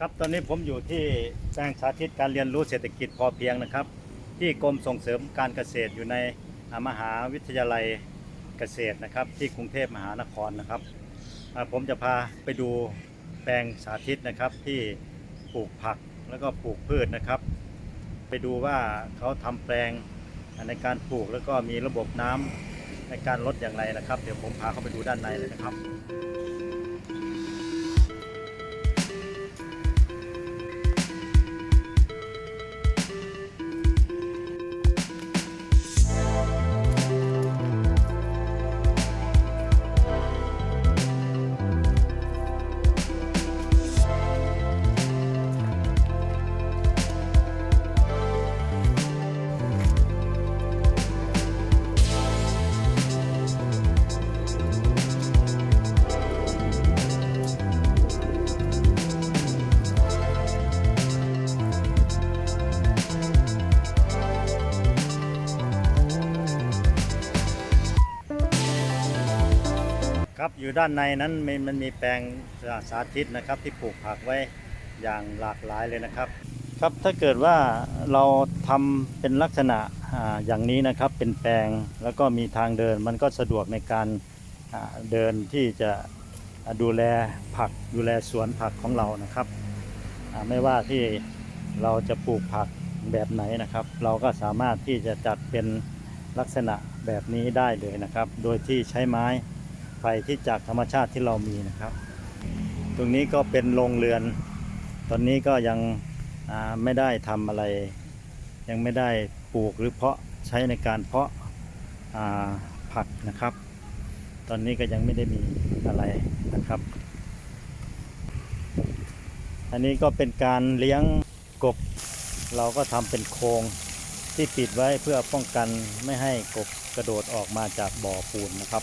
ครับตอนนี้ผมอยู่ที่แปลงสาธิตการเรียนรู้เศรษฐกิจพอเพียงนะครับ ที่กรมส่งเสริมการเกษตรอยู่ในมหาวิทยาลัยเกษตรนะครับ ที่กรุงเทพมหานครนะครับผมจะพาไปดูแปลงสาธิตนะครับที่ปลูกผักแล้วก็ปลูกพืชนะครับ ไปดูว่าเขาทำแปลงในการปลูกแล้วก็มีระบบน้ำในการลดอย่างไรนะครับ เดี๋ยวผมพาเข้าไปดูด้านในเลยนะครับ ครับ อยู่ด้านในนั้นมันมันมีแปลงสาธิตนะครับที่ปลูกผักไว้อย่างหลากหลายเลยนะครับครับถ้าเกิดว่าเราทำเป็นลักษณะอย่างนี้นะครับเป็นแปลงแล้วก็มีทางเดิน มันก็สะดวกในการเดินที่จะดูแลผักดูแลสวนผักของเรานะครับไม่ว่าที่เราจะปลูกผักแบบไหนนะครับ เราก็สามารถที่จะจัดเป็นลักษณะแบบนี้ได้เลยนะครับ โดยที่ใช้ไม้ ไผ่ที่จากธรรมชาติที่เรามีนะครับ ตรงนี้ก็เป็นโรงเรือน ตอนนี้ก็ยังไม่ได้ทำอะไร ยังไม่ได้ปลูกหรือเพาะใช้ในการเพาะาผักนะครับ ตอนนี้ก็ยังไม่ได้มีอะไรนะครับ อันนี้ก็เป็นการเลี้ยงกบ เราก็ทำเป็นโครงที่ปิดไว้เพื่อป้องกันไม่ให้กบกระโดดออกมาจากบ่อปูนนะครับ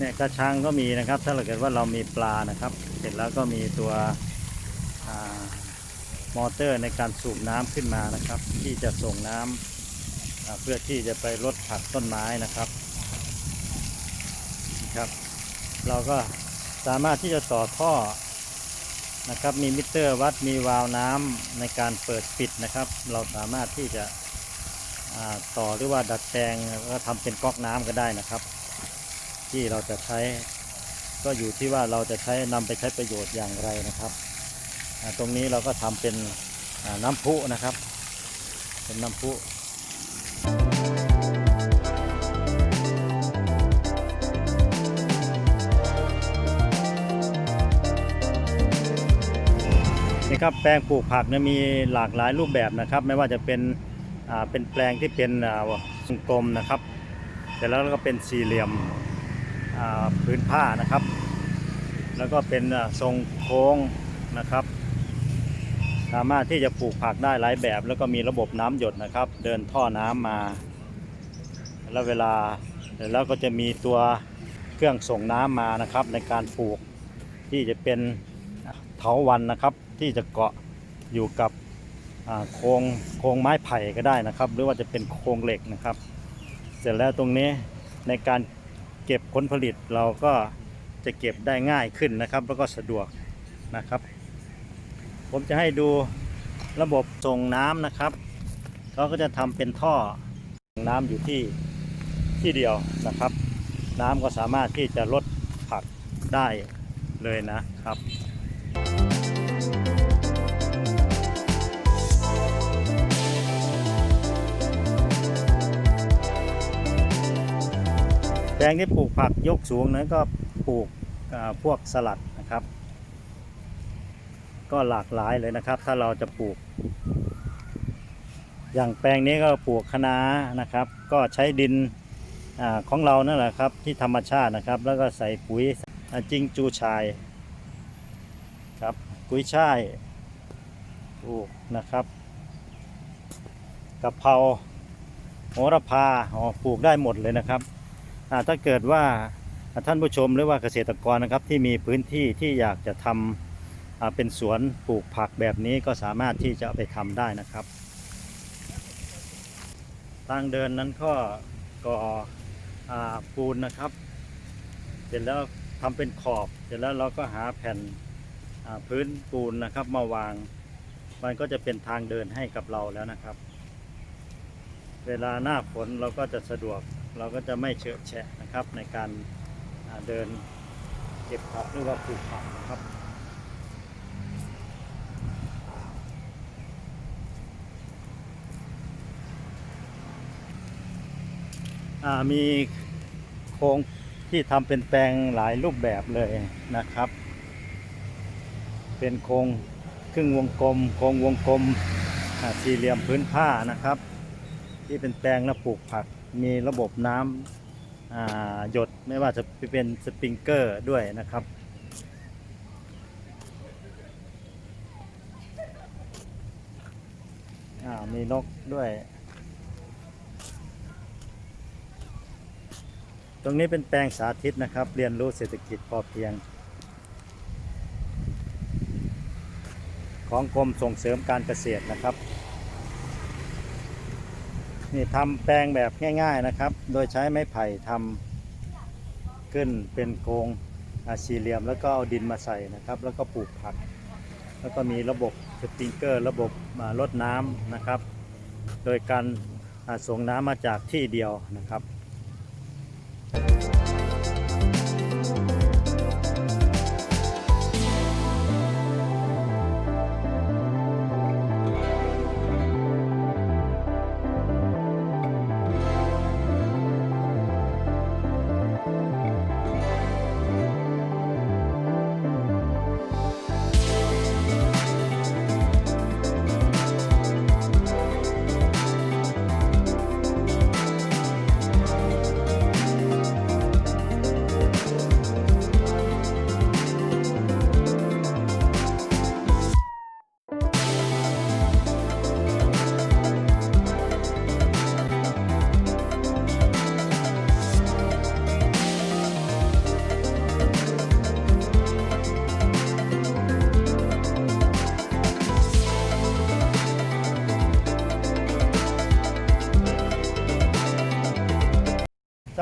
เนี่ยกระชังก็มีนะครับ ถ้าเราเกิดว่าเรามีปลานะครับ เสร็จแล้วก็มีตัวอมอเตอร์ในการสูบน้ำขึ้นมานะครับ ที่จะส่งน้ำอ่าเพื่อที่จะไปลดผักต้นไม้นะครับนะครับ เราก็สามารถที่จะต่อท่อนะครับ มีมิเตอร์วัดมีวาล์วน้ำในการเปิดปิดนะครับ เราสามารถที่จะต่อหรือว่าดัดแปลงแล้วก็ทำเป็นก๊อกน้ำก็ได้นะครับ ที่เราจะใช้ ก็อยู่ที่ว่าเราจะใช้นำไปใช้ประโยชน์อย่างไรนะครับตรงนี้เราก็ทำเป็นน้ำพุนะครับ เป็นน้ำพุนี่ครับแปลงปลูกผักเนี่ยมีหลากหลายรูปแบบนะครับ ไม่ว่าจะเป็นเป็นแปลงที่เป็นอ่าวงกลมนะครับ แต่แล้วก็เป็นสี่เหลี่ยม พื้นผ้านะครับ แล้วก็เป็นทรงโค้งนะครับ สามารถที่จะปลูกผักได้หลายแบบ แล้วก็มีระบบน้ำหยดนะครับ เดินท่อน้ำมา แล้วเวลาแล้วก็จะมีตัวเครื่องส่งน้ำมานะครับ ในการปลูกที่จะเป็นเถาวันนะครับ ที่จะเกาะอยู่กับโครงโครงไม้ไผ่ก็ได้นะครับ หรือว่าจะเป็นโครงเหล็กนะครับ เสร็จแล้วตรงนี้ในการ เก็บผลผลิตเราก็จะเก็บได้ง่ายขึ้นนะครับ แล้วก็สะดวกนะครับ ผมจะให้ดูระบบส่งน้ำนะครับเขาก็จะทำเป็นท่อส่งน้ำอยู่ที่ที่เดียวนะครับ น้ำก็สามารถที่จะลดผักได้เลยนะครับ แปลงที่ปลูกผักยกสูงนั้นก็ปลูกพวกสลัดนะครับ ก็หลากหลายเลยนะครับ ถ้าเราจะปลูก อย่างแปลงนี้ก็ปลูกคะน้านะครับ ก็ใช้ดินอของเรานั่นแหละครับที่ธรรมชาตินะครับ แล้วก็ใส่ปุ๋ยอจิงจูชายครับปุ๋ยช่ายปลูกนะครับกะเพราโหระพาอ๋อปลูกได้หมดเลยนะครับ ถ้าเกิดว่าท่านผู้ชมหรือว่าเกษตรกรนะครับที่มีพื้นที่ที่อยากจะทำอ่าเป็นสวนปลูกผักแบบนี้ก็สามารถที่จะไปทำได้นะครับ ทางเดินนั้นก็ก่อปูนนะครับ เสร็จแล้วทำเป็นขอบ เสร็จแล้วเราก็หาแผ่นพื้นปูนนะครับมาวาง มันก็จะเป็นทางเดินให้กับเราแล้วนะครับ เวลาหน้าฝนเราก็จะสะดวก เราก็จะไม่เฉอะแฉะนะครับในการเดินเก็บผักหรือว่าปลูกผักนะครับมีโครงที่ทำเป็นแปลงหลายรูปแบบเลยนะครับ เป็นโครงครึ่งวงกลม โครงวงกลมสี่เหลี่ยมพื้นผ้านะครับ ที่เป็นแปลงและปลูกผัก มีระบบน้ำหยดไม่ว่าจะเป็นสปริงเกอร์ด้วยนะครับ มีนกด้วย ตรงนี้เป็นแปลงสาธิตนะครับ เรียนรู้เศรษฐกิจพอเพียง ของกรมส่งเสริมการเกษตรนะครับ นี่ทำแปลงแบบง่าย ๆนะครับ โดยใช้ไม้ไผ่ทำขึ้นเป็นโครงสี่เหลี่ยม แล้วก็เอาดินมาใส่นะครับ แล้วก็ปลูกผัก แล้วก็มีระบบสปริงเกอร์ ระบบอ่ารดน้ำนะครับ โดยการส่งน้ำมาจากที่เดียวนะครับ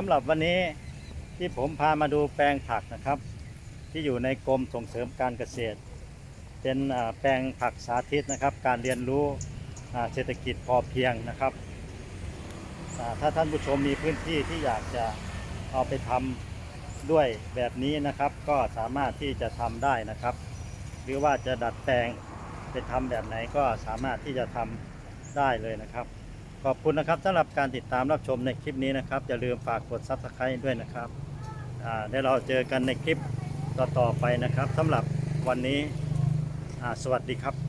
สำหรับวันนี้ที่ผมพามาดูแปลงผักนะครับ ที่อยู่ในกรมส่งเสริมการเกษตร เป็นแปลงผักสาธิตนะครับ การเรียนรู้เศรษฐกิจพอเพียงนะครับ ถ้าท่านผู้ชมมีพื้นที่ที่อยากจะเอาไปทำด้วยแบบนี้นะครับ ก็สามารถที่จะทำได้นะครับ หรือว่าจะดัดแปลงไปทำแบบไหนก็สามารถที่จะทำได้เลยนะครับ ขอบคุณนะครับสำหรับการติดตามรับชมในคลิปนี้นะครับ อย่าลืมฝากกด Subscribe ด้วยนะครับเดี๋ยวเราเจอกันในคลิปต่อๆไปนะครับสำหรับวันนี้สวัสดีครับ